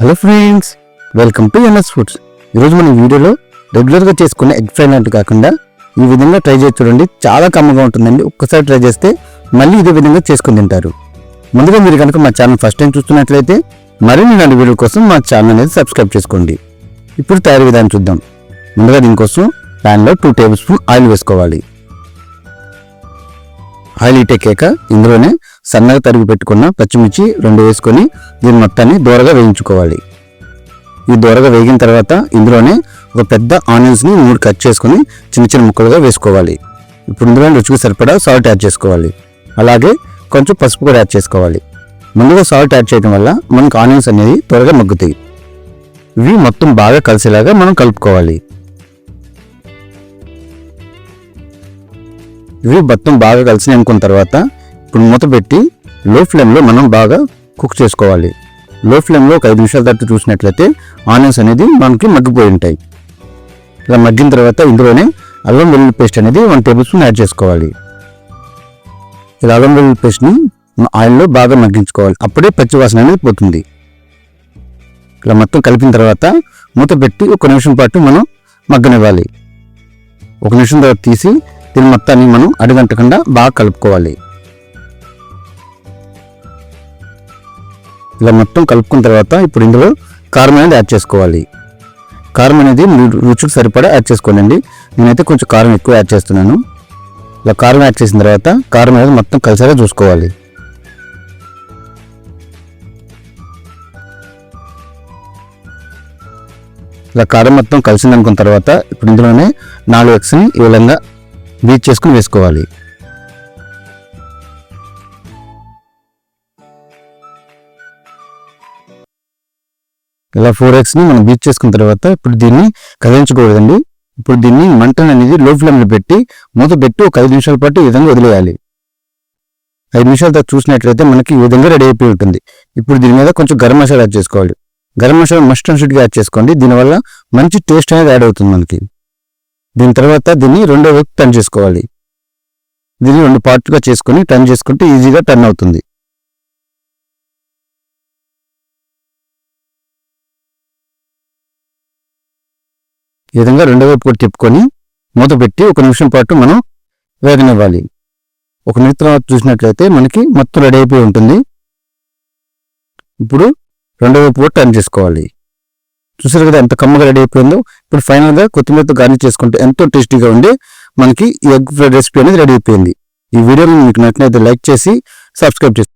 Hello friends welcome to NS foods ఈరోజు మన వీడియోలో రెగ్యులర్గా చేసుకునే ఎగ్ ఫ్రై లాంటి కాకుండా ఈ విధంగా ట్రై చేసి చూడండి. చాలా కమ్మగా ఉంటుందండి. ఒక్కసారి ట్రై చేస్తే మళ్ళీ ఇదే విధంగా చేసుకుని తింటారు. ముందుగా మీరు కనుక మా ఛానల్ ఫస్ట్ టైం చూస్తున్నట్లయితే మరిన్ని నాటి వీడియో కోసం మా ఛానల్ అనేది సబ్స్క్రైబ్ చేసుకోండి. ఇప్పుడు తయారీ విధానం చూద్దాం. ముందుగా దీనికోసం ప్యాన్లో టూ టేబుల్ స్పూన్ ఆయిల్ వేసుకోవాలి. ఆయిల్ ఎక్కాక ఇందులోనే సన్నగా తరిగి పెట్టుకున్న పచ్చిమిర్చి రెండు వేసుకొని దీని మొత్తాన్ని దూరగా వేయించుకోవాలి. ఈ దూరగా వేగిన తర్వాత ఇందులోనే ఒక పెద్ద ఆనియన్స్ని మూడు కట్ చేసుకొని చిన్న చిన్న ముక్కలుగా వేసుకోవాలి. ఇప్పుడు ఇందులో రుచికి సరిపడా సాల్ట్ యాడ్ చేసుకోవాలి. అలాగే కొంచెం పసుపు కూడా యాడ్ చేసుకోవాలి. ముందుగా సాల్ట్ యాడ్ చేయడం వల్ల మనకు ఆనియన్స్ అనేది త్వరగా మగ్గుతాయి. ఇవి మొత్తం బాగా కలిసేలాగా మనం కలుపుకోవాలి. ఇవి మొత్తం బాగా కలిసి అనుకున్న తర్వాత ఇప్పుడు మూత పెట్టి లో ఫ్లేమ్లో మనం బాగా కుక్ చేసుకోవాలి. లో ఫ్లేమ్లో ఒక ఐదు నిమిషాల తర్వాత చూసినట్లయితే ఆనియన్స్ అనేది మనకి మగ్గిపోయి ఉంటాయి. ఇలా మగ్గిన తర్వాత ఇందులోనే అల్లం వెల్లుల్లి పేస్ట్ అనేది వన్ టేబుల్ స్పూన్ యాడ్ చేసుకోవాలి. ఇలా అల్లం వెల్లుల్లి పేస్ట్ని ఆయిల్లో బాగా మగ్గించుకోవాలి. అప్పుడే పచ్చివాసన అనేది పోతుంది. ఇలా మొత్తం కలిపిన తర్వాత మూత పెట్టి ఒక నిమిషం పాటు మనం మగ్గనివ్వాలి. ఒక నిమిషం తర్వాత తీసి ఇది మొత్తాన్ని మనం అడుగంటకుండా బాగా కలుపుకోవాలి. ఇలా మొత్తం కలుపుకున్న తర్వాత ఇప్పుడు ఇందులో కారం అనేది యాడ్ చేసుకోవాలి. కారం అనేది రుచికి సరిపడా యాడ్ చేసుకోండి నేనైతే కొంచెం కారం ఎక్కువ యాడ్ చేస్తున్నాను. ఇలా కారం యాడ్ చేసిన తర్వాత కారం అనేది మొత్తం కలిసేలా చూసుకోవాలి. ఇలా కారం మొత్తం కలిసిందనుకున్న తర్వాత ఇప్పుడు ఇందులోనే నాలుగు ఎగ్స్ని ఈ విధంగా బీచ్ చేసుకుని వేసుకోవాలి. ఇలా ఫోర్ ఎగ్స్ని మనం బీచ్ చేసుకున్న తర్వాత ఇప్పుడు దీన్ని కదిలించకూడదండి. ఇప్పుడు దీన్ని మంటను అనేది లో ఫ్లేమ్లో పెట్టి మూత పెట్టి ఒక ఐదు నిమిషాల పాటు ఈ విధంగా వదిలేయాలి. ఐదు నిమిషాల తర్వాత చూసినట్లయితే మనకి ఈ విధంగా రెడీ అయిపోయి ఉంటుంది. ఇప్పుడు దీని మీద కొంచెం గరం మసాలా యాడ్ చేసుకోవాలి. గరం మసాలా మస్ట్ అండ్ షుడ్గా యాడ్ చేసుకోండి. దీనివల్ల మంచి టేస్ట్ అనేది యాడ్ అవుతుంది మనకి. దీని తర్వాత దీన్ని రెండో వైపు టర్న్ చేసుకోవాలి. దీన్ని రెండు పార్ట్గా చేసుకొని టర్న్ చేసుకుంటే ఈజీగా టర్న్ అవుతుంది. ఈ విధంగా రెండో వైపు కూడా తిప్పుకొని మూత పెట్టి ఒక నిమిషం పాటు మనం వేగనివ్వాలి. ఒక నిమిషం తర్వాత చూసినట్లయితే మనకి మొత్తం రెడీ అయిపోయి ఉంటుంది. ఇప్పుడు రెండో వైపు కూడా టర్న్ చేసుకోవాలి. చూసారు కదా ఎంత కమ్మగా రెడీ అయిపోయిందో? ఇప్పుడు ఫైనల్గా కొత్తిమీరతో గార్నిష్ చేసుకుంటే ఎంతో టేస్టీగా ఉండి మనకి ఈ ఎగ్ ఫ్రైడ్ రెసిపీ అనేది రెడీ అయిపోయింది. ఈ వీడియోని మీకు నచ్చినైతే లైక్ చేసి సబ్స్క్రైబ్ చేసి